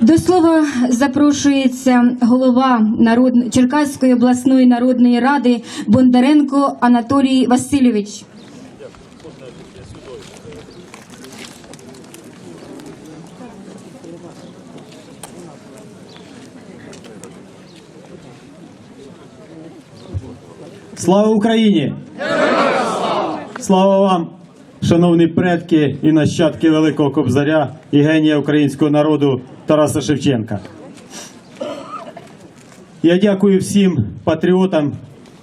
До слова запрошується голова народ... Черкаської обласної народної ради Бондаренко Анатолій Васильович. Слава Україні! Слава вам, шановні предки і нащадки Великого Кобзаря і генія українського народу Тараса Шевченка. Я дякую всім патріотам,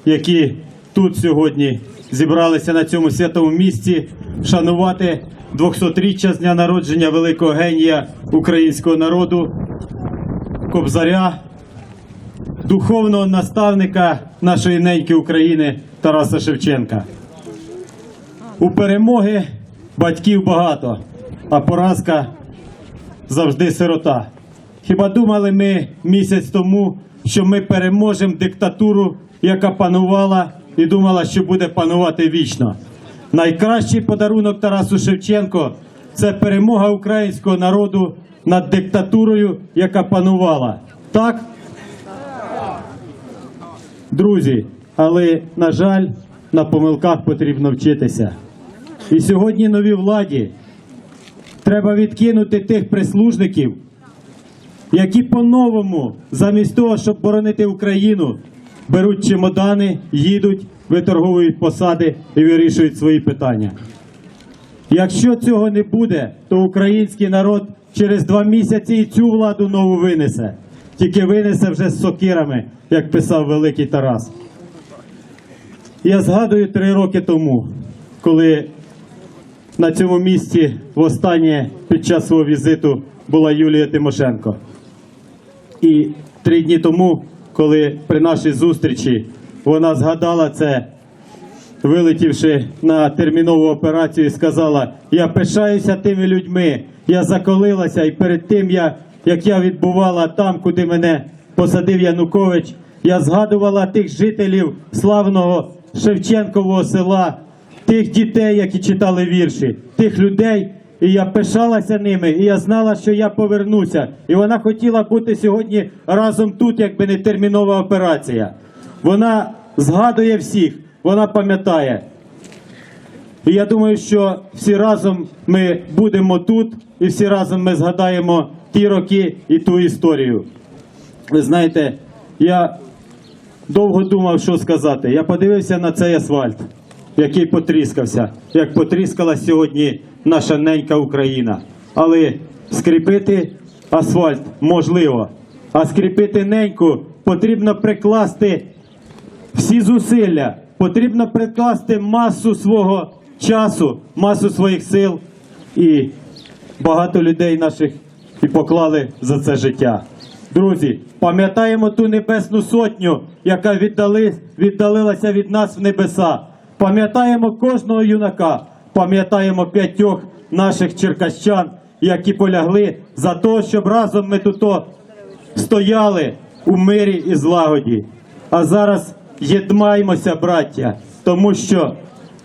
які тут сьогодні зібралися на цьому святому місці шанувати 200-річчя з дня народження великого генія українського народу Кобзаря духовного наставника нашої неньки України Тараса Шевченка. У перемоги батьків багато, а поразка завжди сирота. Хіба думали ми місяць тому, що ми переможемо диктатуру, яка панувала і думала, що буде панувати вічно? Найкращий подарунок Тарасу Шевченко це перемога українського народу над диктатурою, яка панувала. Так? Друзі, але, на жаль, на помилках потрібно вчитися. І сьогодні новій владі треба відкинути тих прислужників, які по-новому, замість того, щоб боронити Україну, беруть чемодани, їдуть, виторговують посади і вирішують свої питання. Якщо цього не буде, то український народ через два місяці і цю владу нову винесе. Тільки винесе вже з сокирами, як писав великий Тарас. Я згадую три роки тому, коли на цьому місці востаннє під час свого візиту була Юлія Тимошенко. І три дні тому, коли при нашій зустрічі вона згадала це, вилетівши на термінову операцію, сказала: Я пишаюся тими людьми, я заколилася, і перед тим, я, як я відбувала там, куди мене посадив Янукович, я згадувала тих жителів славного Шевченкового села, тих дітей, які читали вірші, тих людей. І я пишалася ними, і я знала, що я повернуся. І вона хотіла бути сьогодні разом тут, якби не термінова операція. Вона згадує всіх, вона пам'ятає. І я думаю, що всі разом ми будемо тут, і всі разом ми згадаємо ті роки і ту історію. Ви знаєте, я довго думав, що сказати. Я подивився на цей асфальт, який потріскався, як потріскала сьогодні наша ненька Україна. Але скріпити асфальт можливо, а скріпити неньку потрібно прикласти всі зусилля, потрібно прикласти масу свого часу, масу своїх сил і багато людей наших і поклали за це життя. Друзі, пам'ятаємо ту небесну сотню, яка віддали, віддалилася від нас в небеса. Пам'ятаємо кожного юнака, пам'ятаємо п'ятьох наших черкащан, які полягли за те, щоб разом ми тут стояли у мирі і злагоді. А зараз єдмаймося, браття, тому що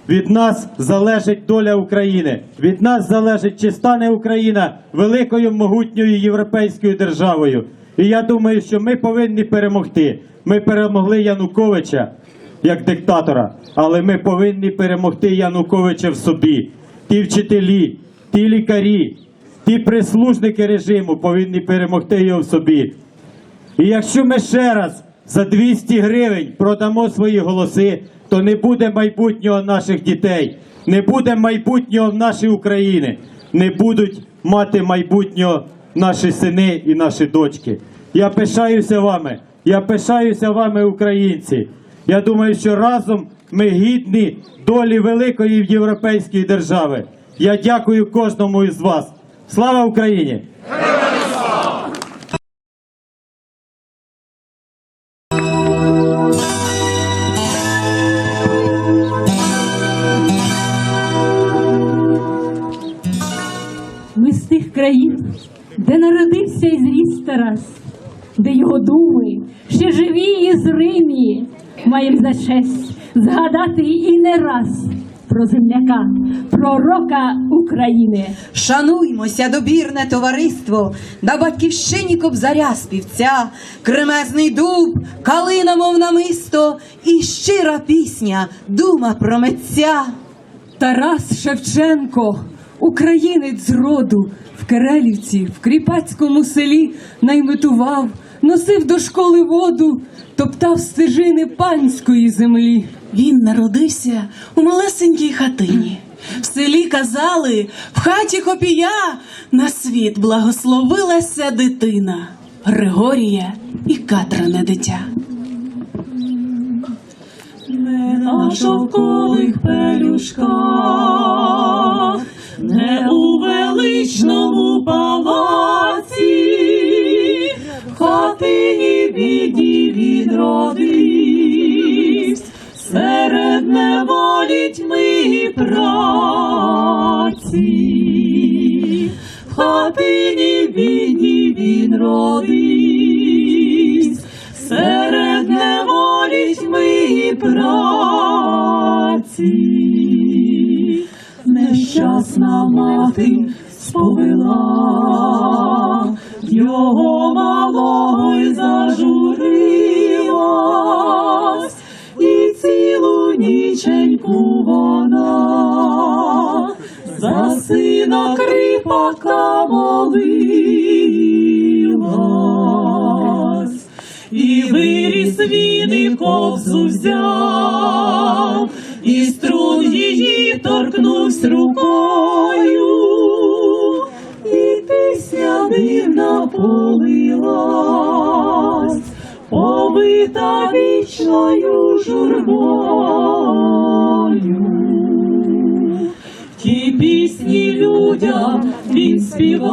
від нас залежить доля України. Від нас залежить, чи стане Україна великою могутньою європейською державою. І я думаю, що ми повинні перемогти. Ми перемогли Януковича як диктатора, але ми повинні перемогти Януковича в собі. Ті вчителі, ті лікарі, ті прислужники режиму повинні перемогти його в собі. І якщо ми ще раз за 200 гривень продамо свої голоси, то не буде майбутнього наших дітей, не буде майбутнього нашої України, не будуть мати майбутнього наші сини і наші дочки. Я пишаюся вами, я пишаюся вами, українці. Я думаю, що разом ми гідні долі великої європейської держави. Я дякую кожному із вас. Слава Україні! Ми з тих країн, де народився і зріс Тарас, де його думи ще живі і зримі, маєм за честь згадати і не раз про земляка, пророка України. Шануймося, добірне товариство, на батьківщині кобзаря співця, кремезний дуб, калина, мов намисто, і щира пісня, дума про митця. Тарас Шевченко, українець з роду, в Керелівці, в кріпацькому селі найметував, носив до школи воду, топтав стежини панської землі. Він народився у малесенькій хатині. В селі казали, в хаті копія на світ благословилася дитина Григорія і Катрине дитя. Не на шовкових пелюшках, не у величному палаці, хатині біді відродився, серед неволі тьми праці, хатині біді він родився, серед неволі тьми праці, нещасна мати сповела. Його сина кріпака молилась, і виріс він і кобзу взяв, і струн її торкнувсь рукою, і пісня дивна полилась, побита вічною журбою. Пісні людям він співав,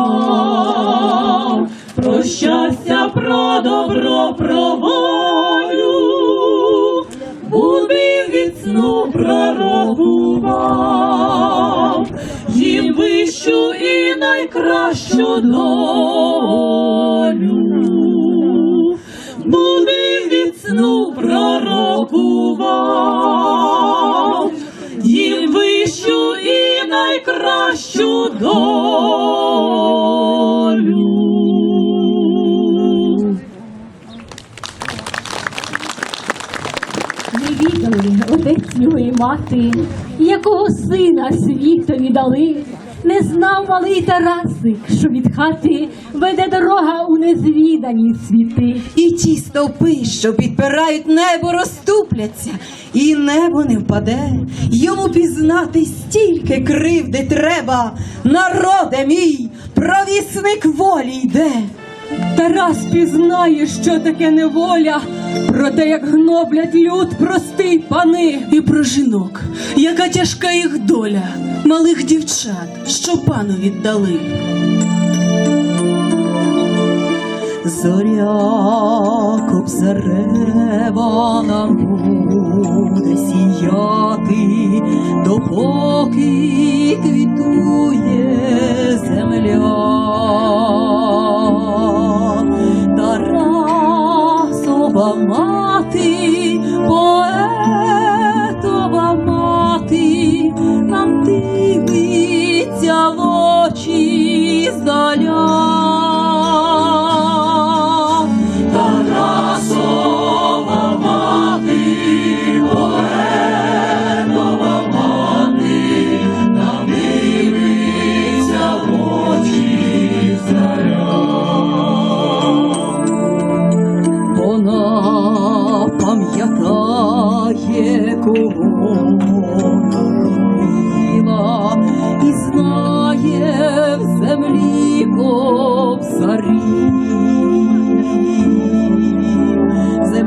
про щастя, про добро, про волю, будив від сну пророкував, їм вищу і найкращу долю. Будив від сну пророкував, їм вищу і найкращу долю. Не відали отець його і мати, якого сина світові дали. Не знав малий Тарасик, що від хати веде дорога у незвідані світи. І ті стовпи, що підпирають небо, розступляться, і небо не впаде. Йому пізнати стільки кривди треба. Народе мій, провісник волі йде. Тарас пізнає, що таке неволя, про те, як гноблять люд простий пани. І про жінок, яка тяжка їх доля, малих дівчат, що пану віддали. Зоря кобзарева нам буде сіяти, допоки квітує земля.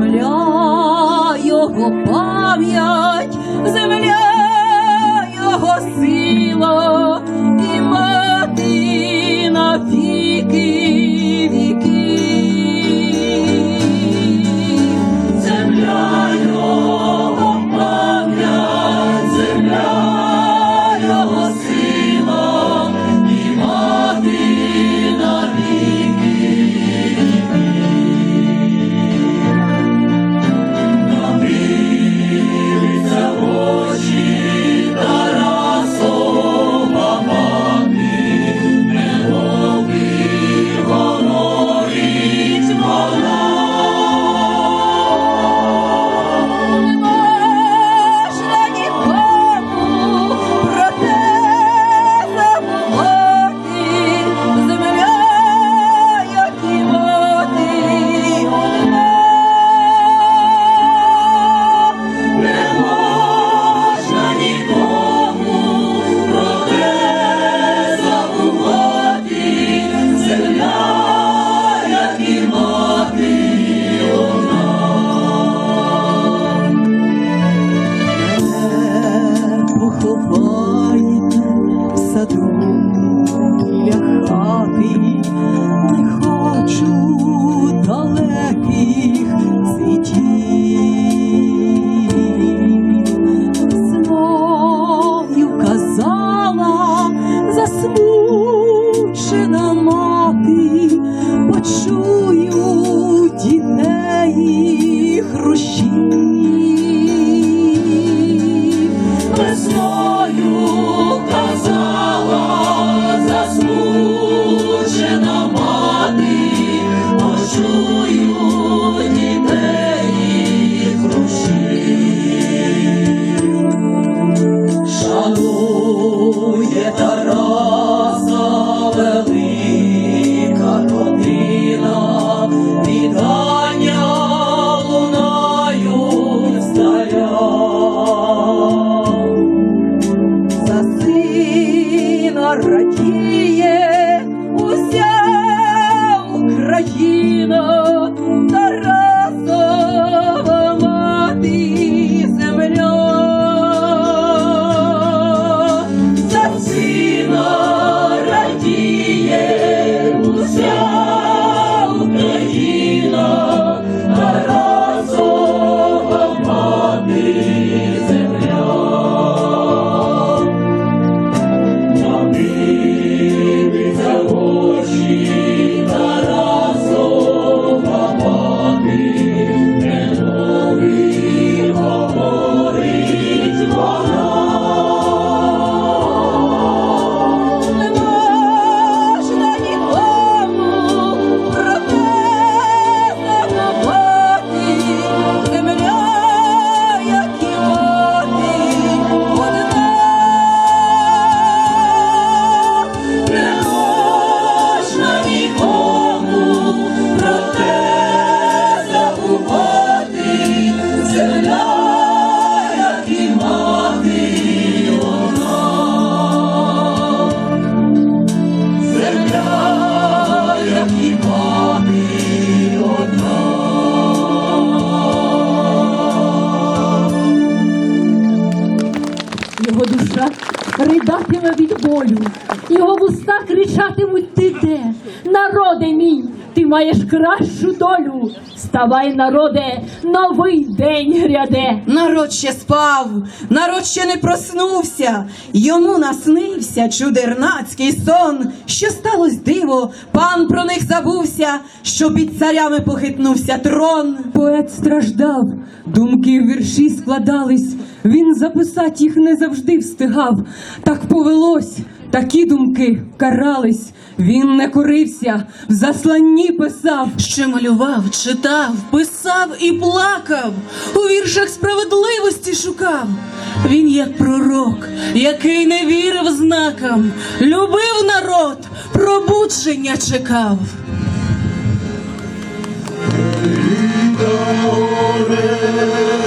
земля його пам'ять, земля його сила і мати навіки. Маєш кращу долю. Ставай, народе, новий день гряде. Народ ще спав, народ ще не проснувся. Йому наснився чудернацький сон. Що сталось диво, пан про них забувся, що під царями похитнувся трон. Поет страждав, думки в вірші складались, він записати їх не завжди встигав. Так повелось, такі думки карались. Він не корився, в засланні писав. Ще малював, читав, писав і плакав, у віршах справедливості шукав. Він як пророк, який не вірив знакам, любив народ, пробудження чекав. Гуляй,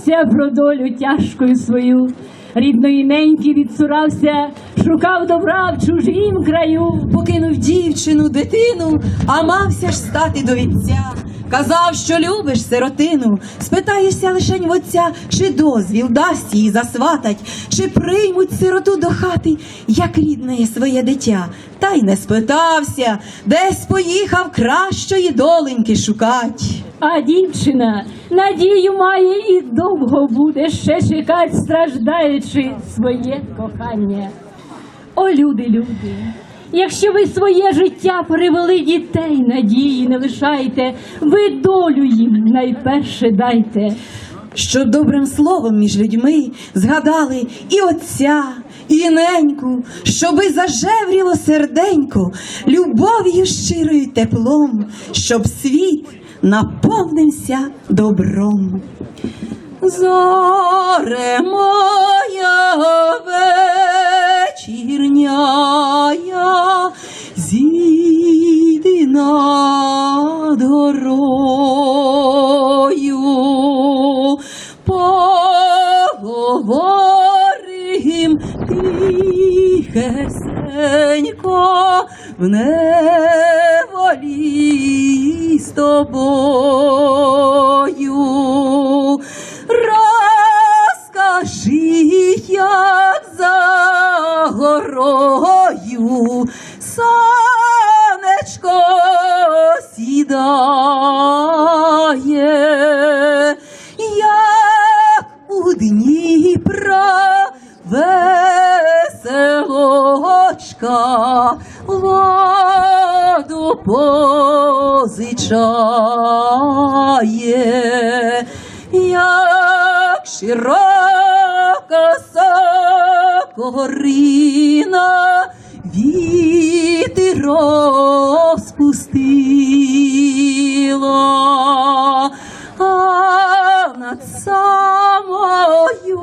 забувайся про долю тяжкою свою. Рідної неньки відсурався, шукав добра в чужім краю. Покинув дівчину, дитину, а мався ж стати до вітця. Казав, що любиш сиротину, спитаєшся лишень в отця, чи дозвіл дасть їй засватать, чи приймуть сироту до хати, як рідне своє дитя. Та й не спитався, десь поїхав кращої доленьки шукать. А дівчина надію має і довго буде ще чекать, страждаючи своє кохання. О, люди, люди, якщо ви своє життя перевели дітей, надії не лишайте, ви долю їм найперше дайте. Щоб добрим словом між людьми згадали і отця, і неньку, щоби зажевріло серденько, любов'ю щирою теплом, щоб світ наповнився добром. Зоре моя вечірняя, зійди над горою, поговорим тихесенько в неволі з тобою. Сокорина вітер розпустила, а над самою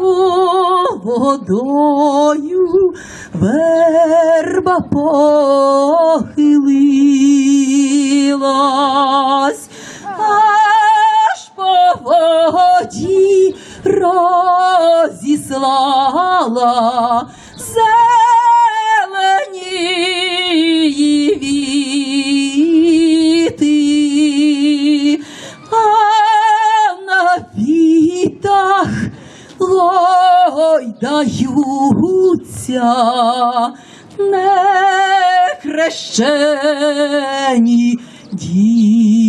водою верба похилилась, розіслала гойдаються нехрещені діти.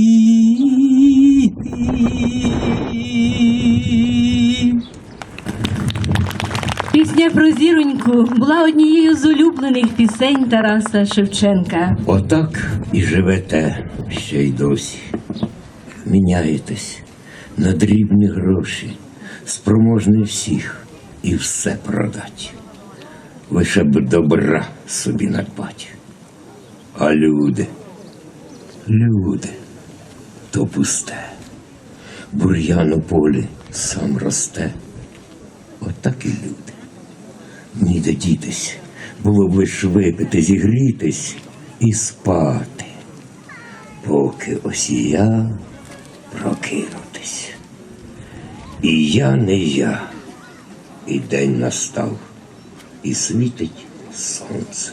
Пісня про зіроньку була однією з улюблених пісень Тараса Шевченка. Отак і живете ще й досі. Міняєтесь на дрібні гроші, спроможний всіх і все продать. Лише б добра собі надбать. А люди, люди, то пусте. Бур'ян у полі сам росте. Отак і люди. Ніде дітись, було б лиш випити, зігрітись і спати, поки осія прокинутись. І я не я, і день настав, і світить сонце.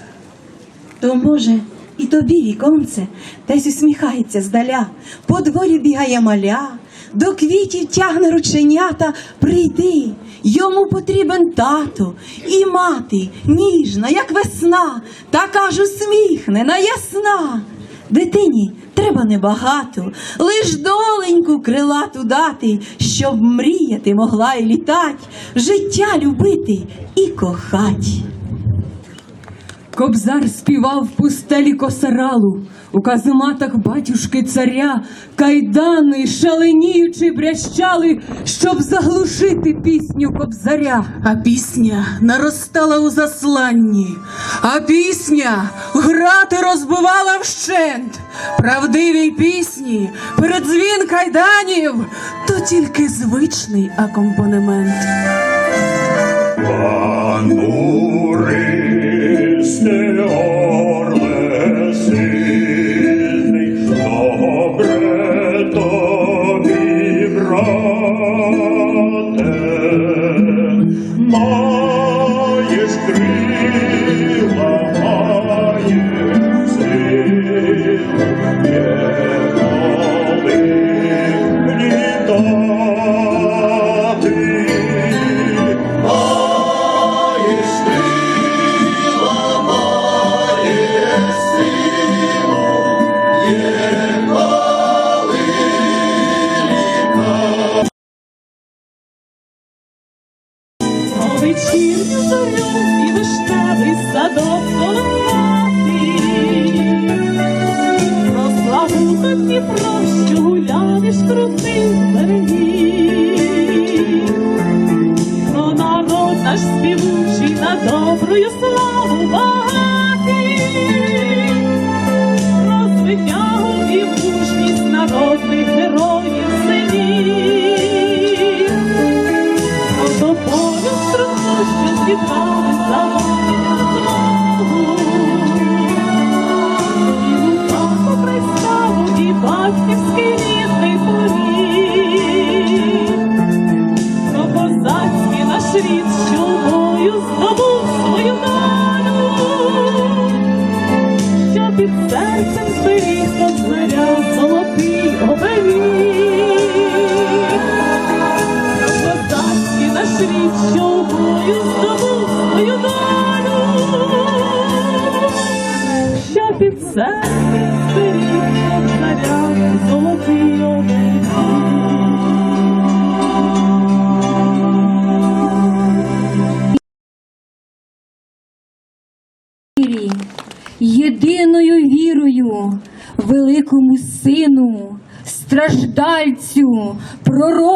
То може і тобі віконце десь усміхається здаля, по дворі бігає маля, до квітів тягне рученята, прийди, йому потрібен тато і мати, ніжна, як весна, така ж усміхнена, ясна. Дитині треба небагато, лиш доленьку крилату дати, щоб мріяти могла й літать, життя любити і кохать. Кобзар співав в пустелі косаралу, у казематах батюшки царя, кайдани, шаленіючи, брящали, щоб заглушити пісню кобзаря. А пісня наростала у засланні, а пісня грати розбивала вщент. Правдивій пісні, передзвін кайданів, то тільки звичний акомпанемент. Рід, що здобув свою долю, що під серцем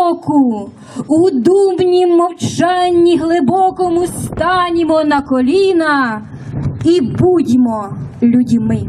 пророку, у думнім мовчанні глибокому станімо на коліна і будьмо людьми.